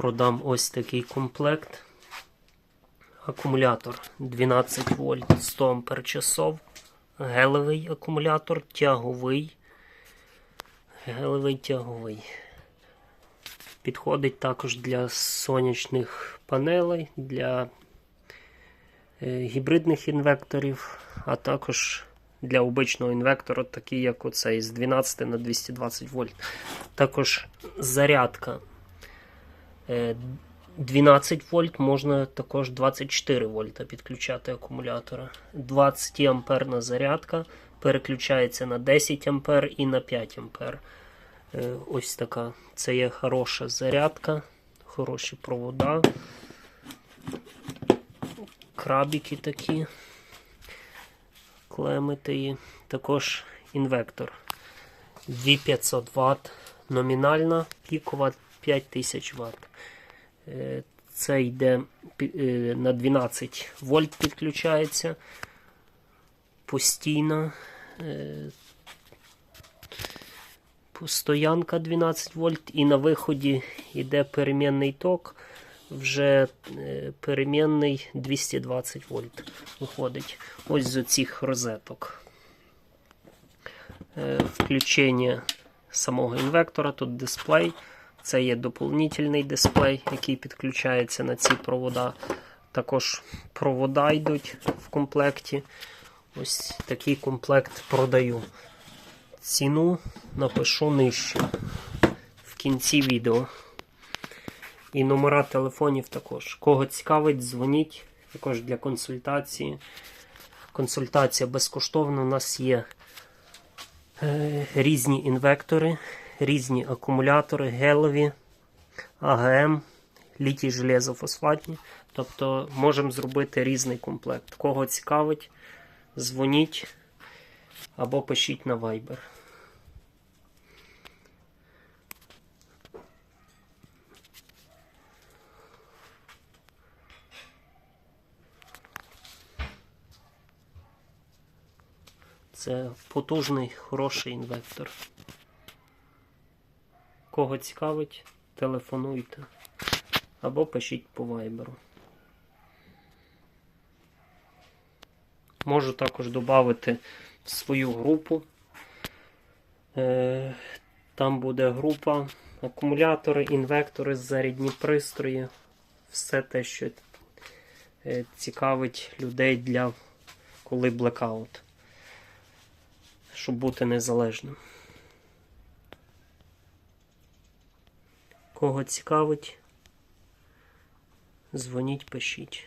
продам ось такий комплект. Акумулятор 12 вольт 100 ампер часов. Гелевий акумулятор, тяговий. Гелевий тяговий. Підходить також для сонячних панелей, для е, гібридних інвекторів, а також для обичного інвектора, такий як оцей з 12 на 220 вольт. Також зарядка 12 вольт, можна також 24 вольта підключати акумулятора. 20 амперна зарядка переключається на 10 ампер і на 5 ампер. Е, Ось така. Це є хороша зарядка, хороші провода. Крабіки такі. Клемити. Також інвектор. 2500 Вт. Номінальна, пікова 5000 Вт. Е, Це йде е, на 12 вольт підключається. Постійно. Е, Стоянка 12 вольт і на виході йде перемінний ток. Вже перемінний 220 вольт виходить. Ось з оцих розеток. Включення самого інвектора, тут дисплей. Це є доповнительний дисплей, який підключається на ці провода. Також провода йдуть в комплекті. Ось такий комплект продаю. Ціну напишу нижче в кінці відео. І номера телефонів також. Кого цікавить, дзвоніть також для консультації. Консультація безкоштовна. У нас є е, різні інвектори, різні акумулятори, гелові, АГМ, літій железофосфатні. Тобто можемо зробити різний комплект. Кого цікавить, дзвоніть або пишіть на Viber. Це потужний, хороший інвектор. Кого цікавить, телефонуйте або пишіть по вайберу. Можу також додати в свою групу. Е, Там буде група, акумулятори, інвектори, зарядні пристрої. Все те, що е, цікавить людей для коли блекаут щоб бути незалежним. Кого цікавить, дзвоніть, пишіть.